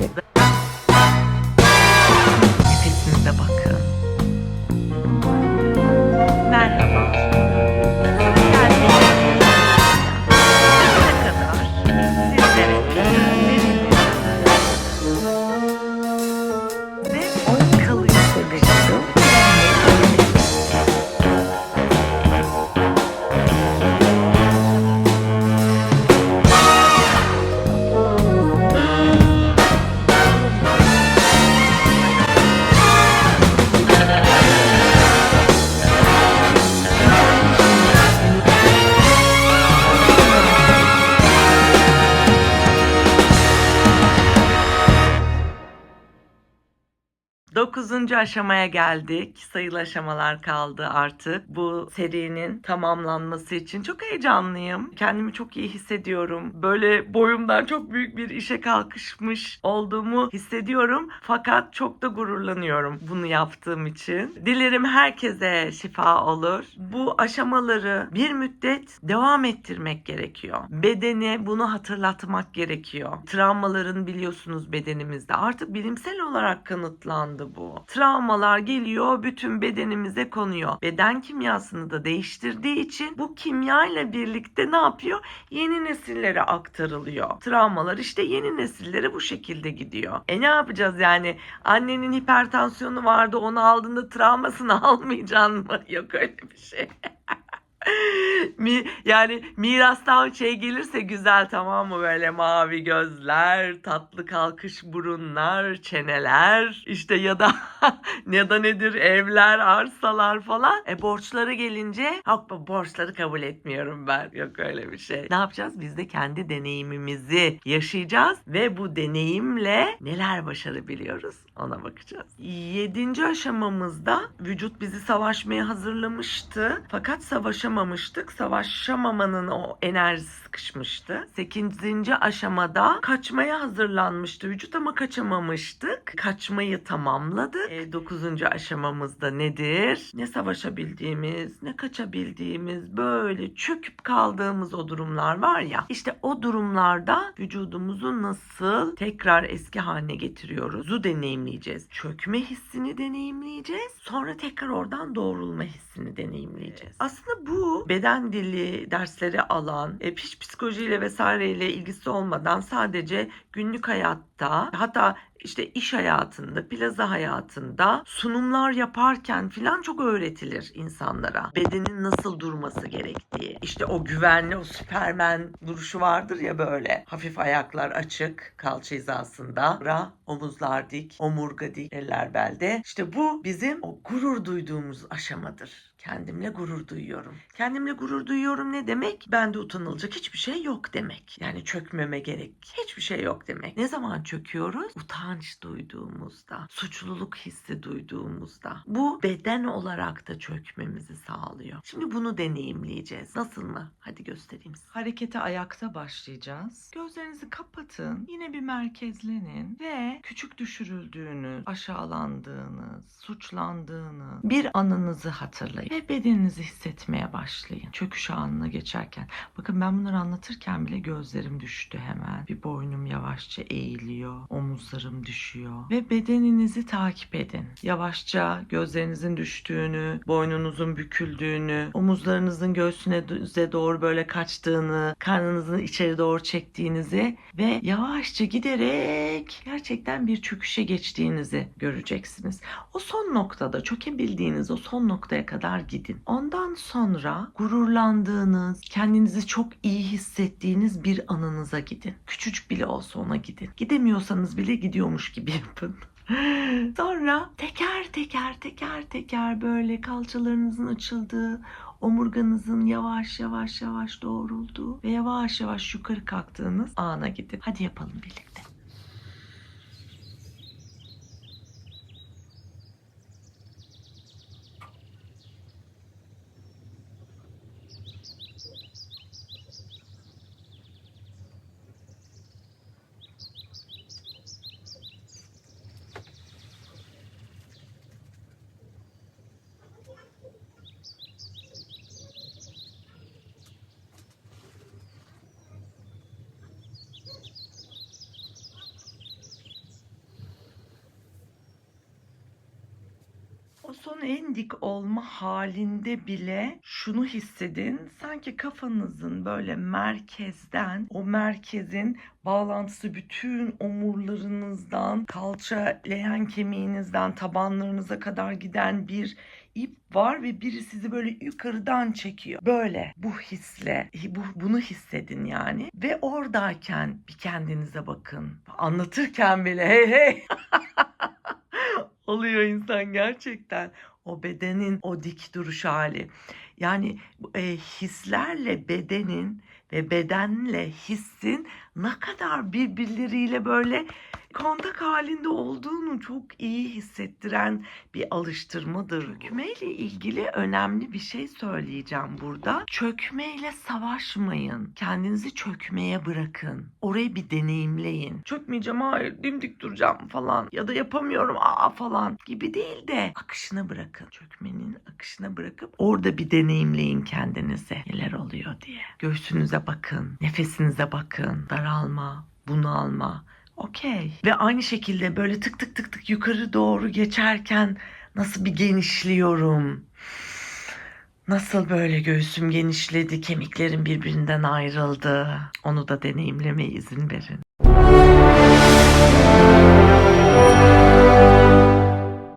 gelecek. Nefesinize bakın. Merhaba. Geldiğiniz Ne kadar sizlere Dokuzuncu aşamaya geldik. Sayılı aşamalar kaldı artık. Bu serinin tamamlanması için çok heyecanlıyım. Kendimi çok iyi hissediyorum. Böyle boyumdan çok büyük bir işe kalkışmış olduğumu hissediyorum. Fakat çok da gururlanıyorum bunu yaptığım için. Dilerim herkese şifa olur. Bu aşamaları bir müddet devam ettirmek gerekiyor. Bedeni bunu hatırlatmak gerekiyor. Travmaların biliyorsunuz bedenimizde artık bilimsel olarak kanıtlandı bu. Travmalar geliyor bütün bedenimize konuyor. Beden kimyasını da değiştirdiği için bu kimya birlikte ne yapıyor? Yeni nesillere aktarılıyor. Travmalar işte yeni nesillere bu şekilde gidiyor. E ne yapacağız yani? Annenin hipertansiyonu vardı onu aldığında travmasını almayacaksın mı? Yok öyle bir şey. Mi, yani mirastan şey gelirse güzel tamam mı? Böyle mavi gözler, tatlı kalkış burunlar, çeneler işte ya da ya da nedir evler, arsalar falan. E borçları gelince yok borçları kabul etmiyorum ben. Yok öyle bir şey. Ne yapacağız? Biz de kendi deneyimimizi yaşayacağız ve bu deneyimle neler başarabiliyoruz ona bakacağız. Yedinci aşamamızda vücut bizi savaşmaya hazırlamıştı. Fakat savaşamamıştık. Savaşamamanın o enerjisi sıkışmıştı. Sekizinci aşamada kaçmaya hazırlanmıştı vücut ama kaçamamıştık. Kaçmayı tamamladık. E, dokuzuncu aşamamızda nedir? Ne savaşabildiğimiz, ne kaçabildiğimiz, böyle çöküp kaldığımız o durumlar var ya. İşte o durumlarda vücudumuzu nasıl tekrar eski haline getiriyoruz? Zu deneyimleyeceğiz. Çökme hissini deneyimleyeceğiz. Sonra tekrar oradan doğrulma hissini deneyimleyeceğiz. Aslında bu beden dili dersleri alan, e, psikolojiyle vesaireyle ilgisi olmadan sadece günlük hayatta hatta işte iş hayatında, plaza hayatında sunumlar yaparken filan çok öğretilir insanlara. Bedenin nasıl durması gerektiği. İşte o güvenli, o süpermen duruşu vardır ya böyle. Hafif ayaklar açık, kalça hizasında. Ra, omuzlar dik, omurga dik, eller belde. İşte bu bizim o gurur duyduğumuz aşamadır. Kendimle gurur duyuyorum. Kendimle gurur duyuyorum ne demek? Bende utanılacak hiçbir şey yok demek. Yani çökmeme gerek. Hiçbir şey yok demek. Ne zaman çöküyoruz? Utanç duyduğumuzda, suçluluk hissi duyduğumuzda. Bu beden olarak da çökmemizi sağlıyor. Şimdi bunu deneyimleyeceğiz. Nasıl mı? Hadi göstereyim size. Harekete ayakta başlayacağız. Gözlerinizi kapatın. Yine bir merkezlenin ve küçük düşürüldüğünüz, aşağılandığınız, suçlandığınız bir anınızı hatırlayın ve bedeninizi hissetmeye başlayın. Çöküş anına geçerken. Bakın ben bunları anlatırken bile gözlerim düştü hemen. Bir boynum yavaşça eğiliyor, omuzlarım düşüyor ve bedeninizi takip edin. Yavaşça gözlerinizin düştüğünü, boynunuzun büküldüğünü, omuzlarınızın göğsüne doğru böyle kaçtığını, karnınızın içeri doğru çektiğinizi ve yavaşça giderek gerçekten bir çöküşe geçtiğinizi göreceksiniz. O son noktada çökebildiğiniz o son noktaya kadar gidin. Ondan sonra gururlandığınız, kendinizi çok iyi hissettiğiniz bir anınıza gidin. Küçücük bile olsa ona gidin. Gidemiyorsanız bile gidiyormuş gibi yapın. Sonra teker teker teker teker böyle kalçalarınızın açıldığı, omurganızın yavaş yavaş yavaş doğrulduğu ve yavaş yavaş yukarı kalktığınız ana gidin. Hadi yapalım birlikte. Son en dik olma halinde bile şunu hissedin. Sanki kafanızın böyle merkezden, o merkezin bağlantısı bütün omurlarınızdan, kalça leğen kemiğinizden tabanlarınıza kadar giden bir ip var ve biri sizi böyle yukarıdan çekiyor. Böyle bu hisle, bu, bunu hissedin yani. Ve oradayken bir kendinize bakın. Anlatırken bile hey hey oluyor insan gerçekten. O bedenin o dik duruş hali. Yani e, hislerle bedenin ve bedenle hissin ne kadar birbirleriyle böyle kontak halinde olduğunu çok iyi hissettiren bir alıştırmadır. Çökmeyle ilgili önemli bir şey söyleyeceğim burada. Çökmeyle savaşmayın. Kendinizi çökmeye bırakın. Orayı bir deneyimleyin. Çökmeyeceğim hayır dimdik duracağım falan ya da yapamıyorum aa falan gibi değil de akışına bırakın. Çökmenin akışına bırakıp orada bir deneyimleyin kendinize neler oluyor diye. Göğsünüze bakın, nefesinize bakın. Daralma, bunalma. Okey. Ve aynı şekilde böyle tık tık tık tık yukarı doğru geçerken nasıl bir genişliyorum. Nasıl böyle göğsüm genişledi, kemiklerim birbirinden ayrıldı. Onu da deneyimlemeye izin verin.